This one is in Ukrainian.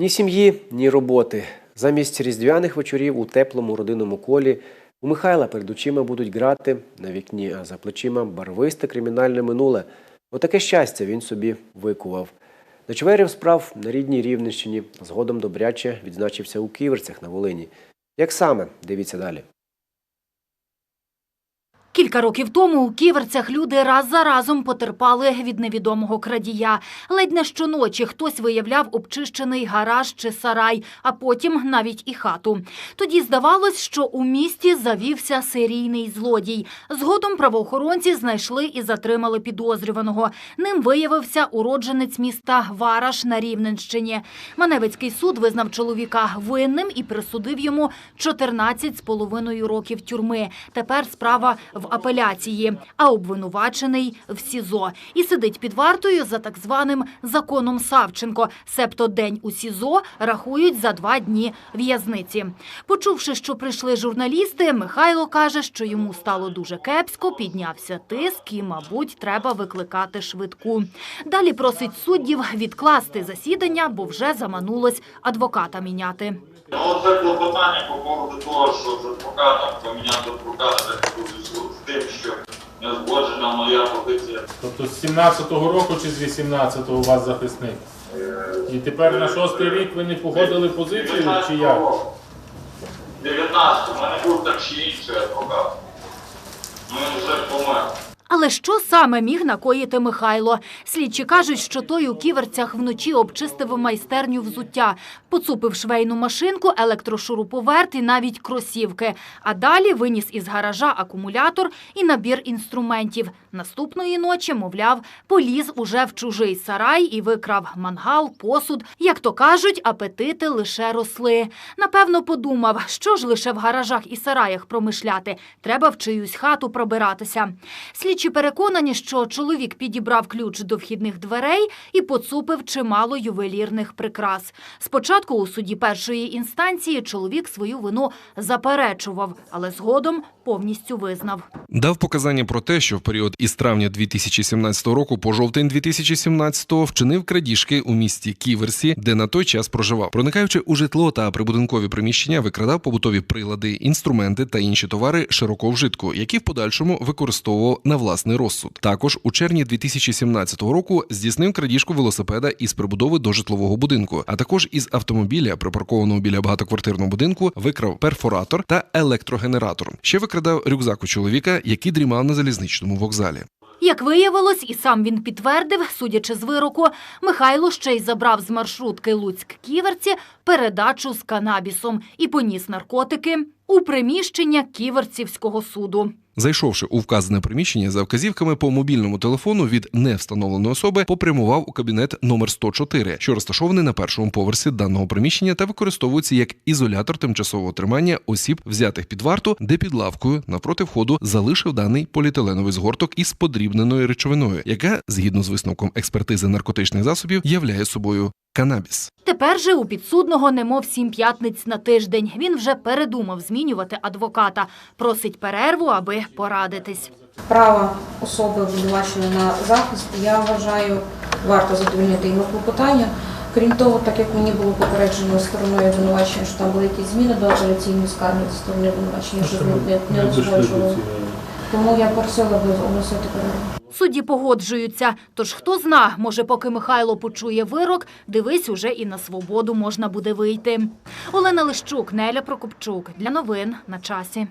Ні сім'ї, ні роботи. Замість різдвяних вечорів у теплому родинному колі у Михайла перед очима будуть грати на вікні, а за плечима барвисте кримінальне минуле. Отаке щастя він собі викував. Дочверів справ на рідній Рівненщині згодом добряче відзначився у Ківерцях на Волині. Як саме? Дивіться далі. Кілька років тому у ківерцях люди раз за разом потерпали від невідомого крадія. Ледь не щоночі хтось виявляв обчищений гараж чи сарай, а потім навіть і хату. Тоді здавалось, що у місті завівся серійний злодій. Згодом правоохоронці знайшли і затримали підозрюваного. Ним виявився уродженець міста Вараш на Рівненщині. Маневицький суд визнав чоловіка винним і присудив йому 14 з половиною років тюрми. Тепер справа в апеляції, а обвинувачений в СІЗО. І сидить під вартою за так званим законом Савченко. Себто день у СІЗО рахують за два дні в'язниці. Почувши, що прийшли журналісти, Михайло каже, що йому стало дуже кепсько, піднявся тиск і, мабуть, треба викликати швидку. Далі просить суддів відкласти засідання, бо вже заманулось адвоката міняти. Ну, це клопотання по поводу того, що з адвокатом поміняти адвоката з тим, що не узгоджена моя позиція. Тобто з 17-го року чи з 18-го у вас захисник? І тепер на шостий рік ви не погодили позицію чи як? 19 у мене був так чи інший адвокат. Ну, він вже помер. Але що саме міг накоїти Михайло? Слідчі кажуть, що той у ківерцях вночі обчистив майстерню взуття, поцупив швейну машинку, електрошуруповерт і навіть кросівки. А далі виніс із гаража акумулятор і набір інструментів. Наступної ночі, мовляв, поліз уже в чужий сарай і викрав мангал, посуд. Як то кажуть, апетити лише росли. Напевно, подумав, що ж лише в гаражах і сараях промишляти. Треба в чиюсь хату пробиратися. Слідчі переконані, що чоловік підібрав ключ до вхідних дверей і поцупив чимало ювелірних прикрас. Спочатку у суді першої інстанції чоловік свою вину заперечував, але згодом повністю визнав. Дав показання про те, що в період із травня 2017 року по жовтень 2017 вчинив крадіжки у місті Ківерсі, де на той час проживав. Проникаючи у житло та прибудинкові приміщення, викрадав побутові прилади, інструменти та інші товари широко вжитку, які в подальшому використовував на власний розсуд. Також у червні 2017 року здійснив крадіжку велосипеда із прибудови до житлового будинку, а також із автомобіля, припаркованого біля багатоквартирного будинку, викрав перфоратор та електрогенератор. Ще викрадав рюкзак у чоловіка, який дрімав на залізничному вокзалі. Як виявилось, і сам він підтвердив, судячи з вироку, Михайло ще й забрав з маршрутки Луцьк-Ківерці передачу з канабісом і поніс наркотики у приміщення Ківерцівського суду. Зайшовши у вказане приміщення за вказівками по мобільному телефону від невстановленої особи, попрямував у кабінет номер 104, що розташований на першому поверсі даного приміщення та використовується як ізолятор тимчасового тримання осіб, взятих під варту, де під лавкою навпроти входу залишив даний поліетиленовий згорток із подрібненою речовиною, яка, згідно з висновком експертизи наркотичних засобів, являє собою канабіс. Тепер же у підсудного немов сім п'ятниць на тиждень. Він вже передумав змінювати адвоката. Просить перерву, аби порадитись. Право особи обвинуваченої на захист, я вважаю, варто задовольнити його клопотання. Крім того, так як мені було попереджено стороною обвинувачення, що там були якісь зміни до апеляційної скарги зі сторони обвинувачення, що не, не узгоджували. Тому я просила би оголосити перерву. Судді погоджуються. Тож хто зна, може, поки Михайло почує вирок, дивись, уже і на свободу можна буде вийти. Олена Лищук, Неля Прокопчук. Для новин на часі.